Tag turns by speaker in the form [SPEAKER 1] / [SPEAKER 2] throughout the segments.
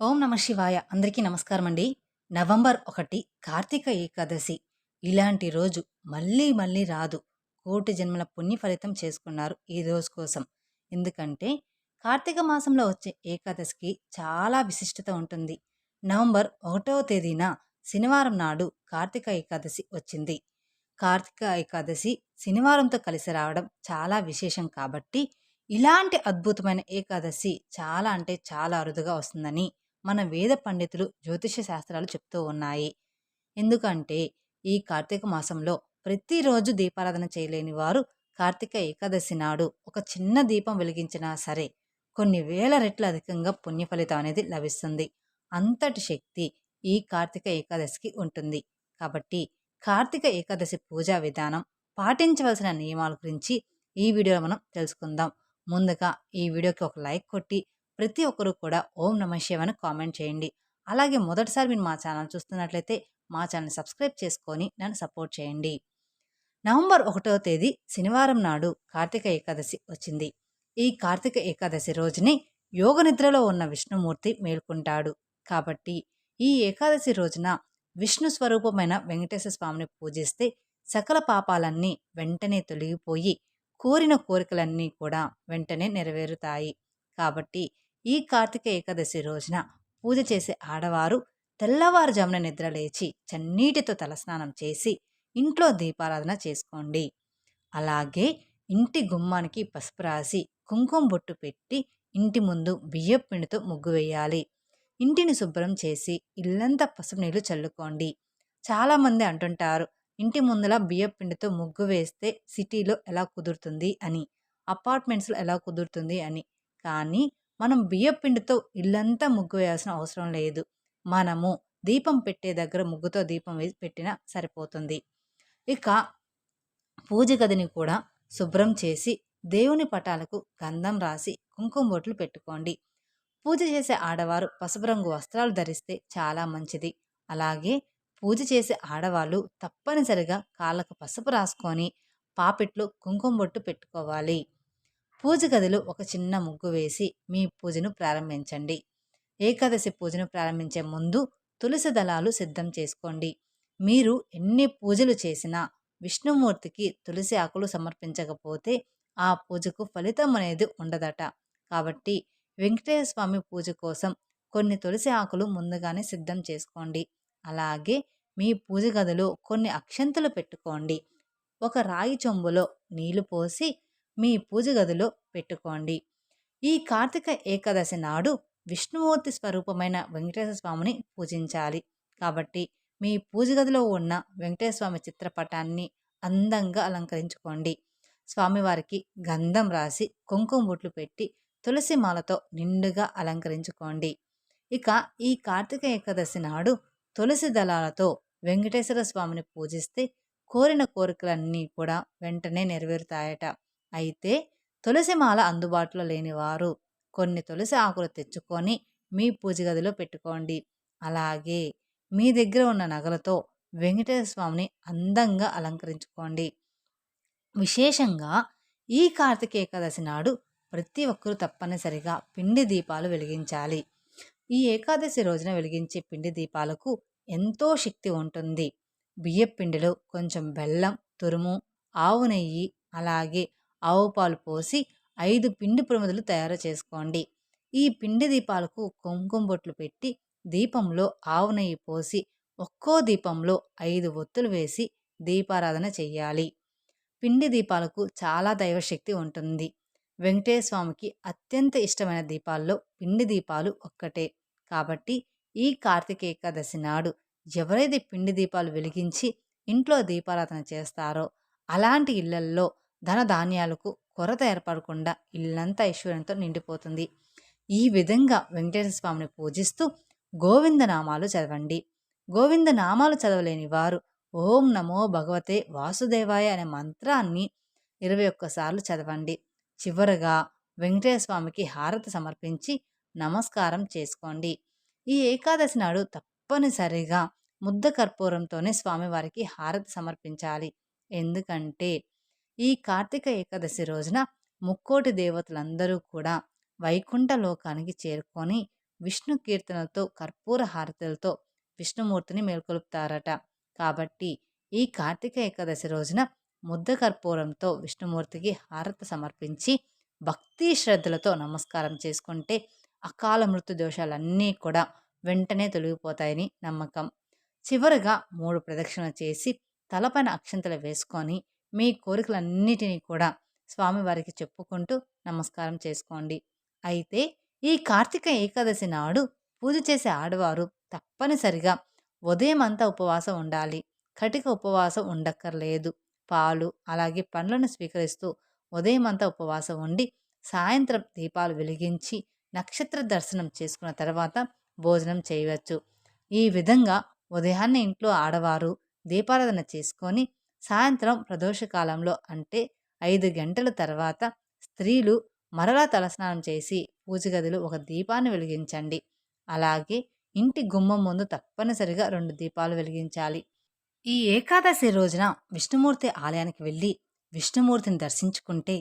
[SPEAKER 1] ఓం నమ శివాయ. అందరికీ నమస్కారం అండి నవంబర్ ఒకటి కార్తీక ఏకాదశి. ఇలాంటి రోజు మళ్ళీ మళ్ళీ రాదు. కోటి జన్మల పుణ్య ఫలితం చేసుకున్నారు ఈ రోజు కోసం. ఎందుకంటే కార్తీక మాసంలో వచ్చే ఏకాదశికి చాలా విశిష్టత ఉంటుంది. నవంబర్ ఒకటవ తేదీన శనివారం నాడు కార్తీక ఏకాదశి వచ్చింది. కార్తీక ఏకాదశి శనివారంతో కలిసి రావడం చాలా విశేషం కాబట్టి ఇలాంటి అద్భుతమైన ఏకాదశి చాలా అంటే చాలా అరుదుగా వస్తుందని మన వేద పండితులు జ్యోతిష శాస్త్రాలు చెప్తూ ఉన్నాయి. ఎందుకంటే ఈ కార్తీక మాసంలో ప్రతిరోజు దీపారాధన చేయలేని వారు కార్తీక ఏకాదశి నాడు ఒక చిన్న దీపం వెలిగించినా సరే కొన్ని వేల రెట్లు అధికంగా పుణ్య ఫలితం అనేది లభిస్తుంది. అంతటి శక్తి ఈ కార్తీక ఏకాదశికి ఉంటుంది. కాబట్టి కార్తీక ఏకాదశి పూజా విధానం పాటించవలసిన నియమాల గురించి ఈ వీడియోలో మనం తెలుసుకుందాం. ముందుగా ఈ వీడియోకి ఒక లైక్ కొట్టి ప్రతి ఒక్కరూ కూడా ఓం నమ శివని కామెంట్ చేయండి. అలాగే మొదటిసారి మీరు మా ఛానల్ చూస్తున్నట్లయితే మా ఛానల్ సబ్స్క్రైబ్ చేసుకొని నన్ను సపోర్ట్ చేయండి. నవంబర్ ఒకటో తేదీ శనివారం నాడు కార్తీక ఏకాదశి వచ్చింది. ఈ కార్తీక ఏకాదశి రోజుని యోగ నిద్రలో ఉన్న విష్ణుమూర్తి మేల్కొంటాడు. కాబట్టి ఈ ఏకాదశి రోజున విష్ణు స్వరూపమైన వెంకటేశ్వర స్వామిని పూజిస్తే సకల పాపాలన్నీ వెంటనే తొలగిపోయి కోరిన కోరికలన్నీ కూడా వెంటనే నెరవేరుతాయి. కాబట్టి ఈ కార్తీక ఏకాదశి రోజున పూజ చేసే ఆడవారు తెల్లవారుజామున నిద్ర లేచి చన్నీటితో తలస్నానం చేసి ఇంట్లో దీపారాధన చేసుకోండి. అలాగే ఇంటి గుమ్మానికి పసుపు రాసి కుంకుమ బొట్టు పెట్టి ఇంటి ముందు బియ్యం పిండితో ముగ్గు వేయాలి. ఇంటిని శుభ్రం చేసి ఇల్లంతా పసుపు నీళ్ళు చల్లుకోండి. చాలామంది అంటుంటారు ఇంటి ముందల బియ్యం పిండితో ముగ్గు వేస్తే సిటీలో ఎలా కుదురుతుంది? అని అపార్ట్మెంట్స్లో ఎలా కుదురుతుంది? అని. కానీ మనం బియ్యపిండితో ఇల్లంతా ముగ్గు వేయాల్సిన అవసరం లేదు. మనము దీపం పెట్టే దగ్గర ముగ్గుతో దీపం వేసి పెట్టినా సరిపోతుంది. ఇక పూజ గదిని కూడా శుభ్రం చేసి దేవుని పటాలకు గంధం రాసి కుంకుమ బొట్లు పెట్టుకోండి. పూజ చేసే ఆడవారు పసుపు రంగు వస్త్రాలు ధరిస్తే చాలా మంచిది. అలాగే పూజ చేసే ఆడవాళ్ళు తప్పనిసరిగా కాళ్ళకు పసుపు రాసుకొని పాపిట్లో కుంకుమ బొట్టు పెట్టుకోవాలి. పూజ గదిలో ఒక చిన్న ముగ్గు వేసి మీ పూజను ప్రారంభించండి. ఏకాదశి పూజను ప్రారంభించే ముందు తులసి దళాలు సిద్ధం చేసుకోండి. మీరు ఎన్ని పూజలు చేసినా విష్ణుమూర్తికి తులసి ఆకులు సమర్పించకపోతే ఆ పూజకు ఫలితం అనేది ఉండదట. కాబట్టి వెంకటేశ్వర స్వామి పూజ కోసం కొన్ని తులసి ఆకులు ముందుగానే సిద్ధం చేసుకోండి. అలాగే మీ పూజ గదిలో కొన్ని అక్షంతలు పెట్టుకోండి. ఒక రాయి చెంబులో నీళ్ళు పోసి మీ పూజ గదిలో పెట్టుకోండి. ఈ కార్తీక ఏకాదశి నాడు విష్ణుమూర్తి స్వరూపమైన వెంకటేశ్వర స్వామిని పూజించాలి. కాబట్టి మీ పూజ గదిలో ఉన్న వెంకటేశ్వర స్వామి చిత్రపటాన్ని అందంగా అలంకరించుకోండి. స్వామివారికి గంధం రాసి కుంకుమ బొట్లు పెట్టి తులసి మాలతో నిండుగా అలంకరించుకోండి. ఇక ఈ కార్తీక ఏకాదశి నాడు తులసి దళాలతో వెంకటేశ్వర స్వామిని పూజిస్తే కోరిన కోరికలన్నీ కూడా వెంటనే నెరవేరుతాయట. అయితే తులసి మాల అందుబాటులో లేనివారు కొన్ని తులసి ఆకులు తెచ్చుకొని మీ పూజ గదిలో పెట్టుకోండి. అలాగే మీ దగ్గర ఉన్న నగలతో వెంకటేశ్వర స్వామిని అందంగా అలంకరించుకోండి. విశేషంగా ఈ కార్తీక ఏకాదశి నాడు ప్రతి ఒక్కరూ తప్పనిసరిగా పిండి దీపాలు వెలిగించాలి. ఈ ఏకాదశి రోజున వెలిగించే పిండి దీపాలకు ఎంతో శక్తి ఉంటుంది. బియ్య పిండిలో కొంచెం బెల్లం తురుము ఆవు నెయ్యి అలాగే ఆవు పాలు పోసి ఐదు పిండి ప్రమిదలు తయారు చేసుకోండి. ఈ పిండి దీపాలకు కుంకుమ బొట్లు పెట్టి దీపంలో ఆవు నెయ్యి పోసి ఒక్కో దీపంలో ఐదు ఒత్తులు వేసి దీపారాధన చెయ్యాలి. పిండి దీపాలకు చాలా దైవశక్తి ఉంటుంది. వెంకటేశ్వర అత్యంత ఇష్టమైన దీపాల్లో పిండి దీపాలు ఒక్కటే. కాబట్టి ఈ కార్తీక ఏకాదశి నాడు ఎవరైతే పిండి దీపాలు వెలిగించి ఇంట్లో దీపారాధన చేస్తారో అలాంటి ఇళ్ళల్లో ధన ధాన్యాలకు కొరత ఏర్పడకుండా ఇల్లంతా ఐశ్వర్యంతో నిండిపోతుంది. ఈ విధంగా వెంకటేశ్వర స్వామిని పూజిస్తూ గోవిందనామాలు చదవండి. గోవిందనామాలు చదవలేని వారు ఓం నమో భగవతే వాసుదేవాయ అనే మంత్రాన్ని ఇరవై ఒక్కసార్లు చదవండి. చివరగా వెంకటేశ్వర స్వామికి హారతి సమర్పించి నమస్కారం చేసుకోండి. ఈ ఏకాదశి నాడు తప్పనిసరిగా ముద్ద కర్పూరంతోనే స్వామివారికి హారతి సమర్పించాలి. ఎందుకంటే ఈ కార్తీక ఏకాదశి రోజున ముక్కోటి దేవతలందరూ కూడా వైకుంఠ లోకానికి చేరుకొని విష్ణు కీర్తనలతో కర్పూర హారతులతో విష్ణుమూర్తిని మేల్కొలుపుతారట. కాబట్టి ఈ కార్తీక ఏకాదశి రోజున ముద్ద కర్పూరంతో విష్ణుమూర్తికి హారత సమర్పించి భక్తి శ్రద్ధలతో నమస్కారం చేసుకుంటే అకాల మృత్యు దోషాలన్నీ కూడా వెంటనే తొలగిపోతాయని నమ్మకం. చివరగా మూడు ప్రదక్షిణలు చేసి తలపైన అక్షంతలు వేసుకొని మీ కోరికలన్నిటినీ కూడా స్వామివారికి చెప్పుకుంటూ నమస్కారం చేసుకోండి. అయితే ఈ కార్తీక ఏకాదశి నాడు పూజ చేసే ఆడవారు తప్పనిసరిగా ఉదయం అంతా ఉపవాసం ఉండాలి. కటిక ఉపవాసం ఉండక్కర్లేదు. పాలు అలాగే పండ్లను స్వీకరిస్తూ ఉదయం అంతా ఉపవాసం ఉండి సాయంత్రం దీపాలు వెలిగించి నక్షత్ర దర్శనం చేసుకున్న తర్వాత భోజనం చేయవచ్చు. ఈ విధంగా ఉదయాన్నే ఇంట్లో ఆడవారు దీపారాధన చేసుకొని సాయంత్రం ప్రదోషకాలంలో అంటే ఐదు గంటల తర్వాత స్త్రీలు మరలా తలస్నానం చేసి పూజ గదిలో ఒక దీపాన్ని వెలిగించండి. అలాగే ఇంటి గుమ్మం ముందు తప్పనిసరిగా రెండు దీపాలు వెలిగించాలి. ఈ ఏకాదశి రోజున విష్ణుమూర్తి ఆలయానికి వెళ్ళి విష్ణుమూర్తిని దర్శించుకుంటే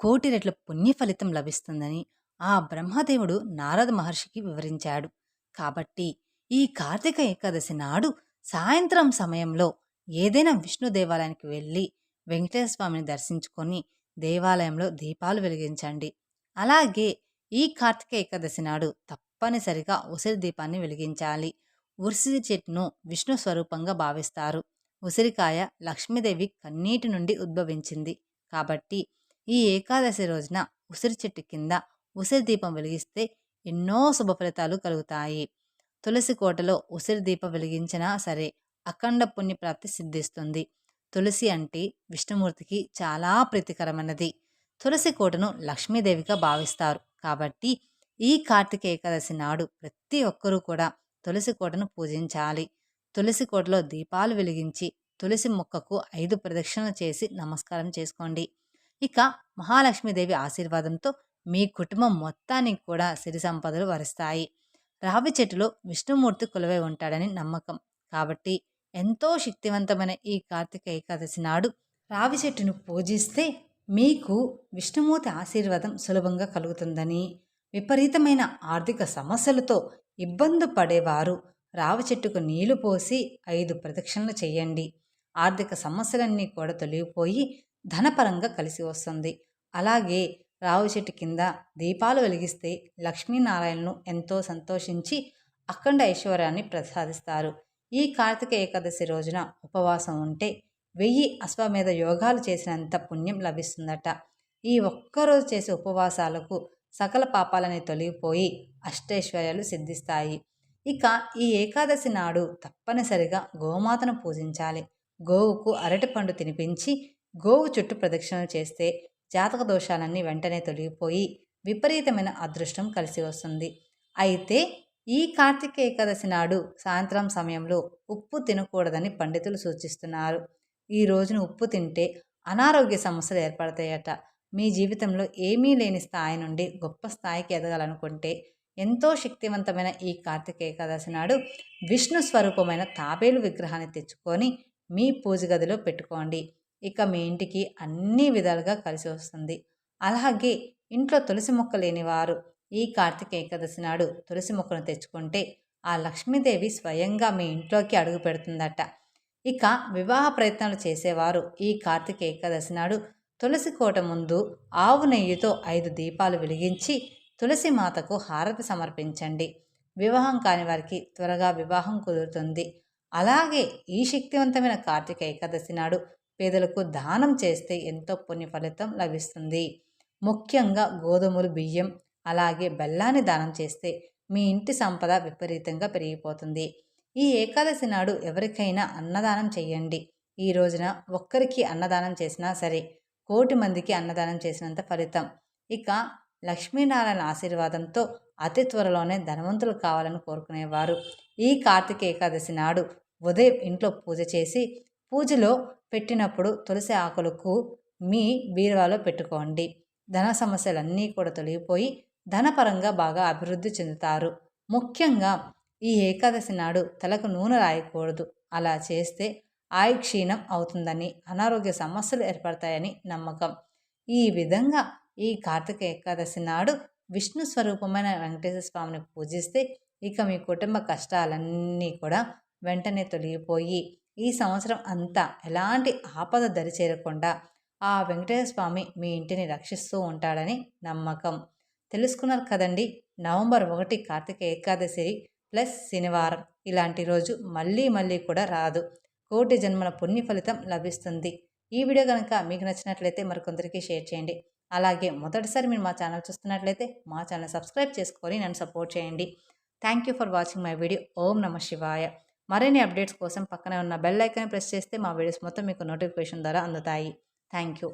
[SPEAKER 1] కోటి రెట్ల పుణ్య ఫలితం లభిస్తుందని ఆ బ్రహ్మదేవుడు నారద మహర్షికి వివరించాడు. కాబట్టి ఈ కార్తీక ఏకాదశి నాడు సాయంత్రం సమయంలో ఏదైనా విష్ణు దేవాలయానికి వెళ్ళి వెంకటేశ్వర స్వామిని దర్శించుకొని దేవాలయంలో దీపాలు వెలిగించండి. అలాగే ఈ కార్తీక ఏకాదశి నాడు తప్పనిసరిగా ఉసిరి దీపాన్ని వెలిగించాలి. ఉసిరి చెట్టును విష్ణు స్వరూపంగా భావిస్తారు. ఉసిరికాయ లక్ష్మీదేవి కన్నీటి నుండి ఉద్భవించింది. కాబట్టి ఈ ఏకాదశి రోజున ఉసిరి చెట్టు కింద ఉసిరి దీపం వెలిగిస్తే ఎన్నో శుభ ఫలితాలు కలుగుతాయి. తులసి కోటలో ఉసిరి దీపం వెలిగించినా సరే అఖండ పుణ్యప్రాప్తి సిద్ధిస్తుంది. తులసి అంటే విష్ణుమూర్తికి చాలా ప్రీతికరమైనది. తులసి కోటను లక్ష్మీదేవిగా భావిస్తారు. కాబట్టి ఈ కార్తీక ఏకాదశి నాడు ప్రతి ఒక్కరూ కూడా తులసి కోటను పూజించాలి. తులసి కోటలో దీపాలు వెలిగించి తులసి మొక్కకు ఐదు ప్రదక్షిణలు చేసి నమస్కారం చేసుకోండి. ఇక మహాలక్ష్మీదేవి ఆశీర్వాదంతో మీ కుటుంబం మొత్తానికి కూడా సిరి సంపదలు వరిస్తాయి. రావి చెట్టులో విష్ణుమూర్తి కొలువై ఉంటాడని నమ్మకం. కాబట్టి ఎంతో శక్తివంతమైన ఈ కార్తీక ఏకాదశి నాడు రావి చెట్టును పూజిస్తే మీకు విష్ణుమూర్తి ఆశీర్వాదం సులభంగా కలుగుతుందని విపరీతమైన ఆర్థిక సమస్యలతో ఇబ్బంది పడేవారు రావి చెట్టుకు నీళ్ళు పోసి ఐదు ప్రదక్షిణలు చేయండి. ఆర్థిక సమస్యలన్నీ కూడా తొలగిపోయి ధనపరంగా కలిసి వస్తుంది. అలాగే రావి చెట్టు కింద దీపాలు వెలిగిస్తే లక్ష్మీనారాయణను ఎంతో సంతోషించి అఖండ ఐశ్వర్యాన్ని ప్రసాదిస్తారు. ఈ కార్తీక ఏకాదశి రోజున ఉపవాసం ఉంటే వెయ్యి అశ్వమేధ యోగాలు చేసినంత పుణ్యం లభిస్తుందట. ఈ ఒక్కరోజు చేసే ఉపవాసాలకు సకల పాపాలని తొలగిపోయి అష్టైశ్వర్యాలు సిద్ధిస్తాయి. ఇక ఈ ఏకాదశి నాడు తప్పనిసరిగా గోమాతను పూజించాలి. గోవుకు అరటిపండు తినిపించి గోవు చుట్టూ ప్రదక్షిణలు చేస్తే జాతక దోషాలన్నీ వెంటనే తొలగిపోయి విపరీతమైన అదృష్టం కలిసి వస్తుంది. అయితే ఈ కార్తీక ఏకాదశి నాడు సాయంత్రం సమయంలో ఉప్పు తినకూడదని పండితులు సూచిస్తున్నారు. ఈ రోజున ఉప్పు తింటే అనారోగ్య సమస్యలు ఏర్పడతాయట. మీ జీవితంలో ఏమీ లేని స్థాయి నుండి గొప్ప స్థాయికి ఎదగాలనుకుంటే ఎంతో శక్తివంతమైన ఈ కార్తీక ఏకాదశి నాడు విష్ణు స్వరూపమైన తాబేలు విగ్రహాన్ని తెచ్చుకొని మీ పూజ గదిలో పెట్టుకోండి. ఇక మీ ఇంటికి అన్ని విధాలుగా కలిసి వస్తుంది. అలాగే ఇంట్లో తులసి మొక్క లేనివారు ఈ కార్తీక ఏకాదశి నాడు తులసి మొక్కను తెచ్చుకుంటే ఆ లక్ష్మీదేవి స్వయంగా మీ ఇంట్లోకి అడుగు పెడుతుందట. ఇక వివాహ ప్రయత్నాలు చేసేవారు ఈ కార్తీక ఏకాదశి నాడు తులసి కోట ముందు ఆవు నెయ్యితో ఐదు దీపాలు వెలిగించి తులసి మాతకు హారతి సమర్పించండి. వివాహం కాని వారికి త్వరగా వివాహం కుదురుతుంది. అలాగే ఈ శక్తివంతమైన కార్తీక ఏకాదశి నాడు పేదలకు దానం చేస్తే ఎంతో పుణ్య ఫలితం లభిస్తుంది. ముఖ్యంగా గోధుమలు బియ్యం అలాగే బెల్లాన్ని దానం చేస్తే మీ ఇంటి సంపద విపరీతంగా పెరిగిపోతుంది. ఈ ఏకాదశి నాడు ఎవరికైనా అన్నదానం చేయండి. ఈ రోజున ఒక్కరికి అన్నదానం చేసినా సరే కోటి మందికి అన్నదానం చేసినంత ఫలితం. ఇక లక్ష్మీనారాయణ ఆశీర్వాదంతో అతి త్వరలోనే ధనవంతులు కావాలని కోరుకునేవారు. ఈ కార్తీక ఏకాదశి నాడు ఉదయం ఇంట్లో పూజ చేసి పూజలో పెట్టినప్పుడు తులసి ఆకులకు మీ బీరువాలో పెట్టుకోండి. ధన సమస్యలన్నీ కూడా తొలగిపోయి ధనపరంగా బాగా అభివృద్ధి చెందుతారు. ముఖ్యంగా ఈ ఏకాదశి నాడు తలకు నూనె రాయకూడదు. అలా చేస్తే ఆయు క్షీణం అవుతుందని అనారోగ్య సమస్యలు ఏర్పడతాయని నమ్మకం. ఈ విధంగా ఈ కార్తీక ఏకాదశి నాడు విష్ణు స్వరూపమైన వెంకటేశ్వర స్వామిని పూజిస్తే ఇక మీ కుటుంబ కష్టాలన్నీ కూడా వెంటనే తొలగిపోయి ఈ సంవత్సరం అంతా ఎలాంటి ఆపద దరిచేరకుండా ఆ వెంకటేశ్వర స్వామి మీ ఇంటిని రక్షిస్తూ ఉంటాడని నమ్మకం. తెలుసుకున్నారు కదండి. నవంబర్ ఒకటి కార్తీక ఏకాదశి ప్లస్ శనివారం. ఇలాంటి రోజు మళ్ళీ మళ్ళీ కూడా రాదు. కోటి జన్మల పుణ్య ఫలితం లభిస్తుంది. ఈ వీడియో కనుక మీకు నచ్చినట్లయితే మరికొందరికి షేర్ చేయండి. అలాగే మొదటిసారి మీరు మా ఛానల్ చూస్తున్నట్లయితే మా ఛానల్ సబ్స్క్రైబ్ చేసుకొని నన్ను సపోర్ట్ చేయండి. Thank you for watching my video. ఓం నమ శివాయ. మరిన్ని అప్డేట్స్ కోసం పక్కనే ఉన్న బెల్ ఐకాన్ ప్రెస్ చేస్తే మా వీడియోస్ మొత్తం మీకు నోటిఫికేషన్ ద్వారా అందుతాయి. Thank you.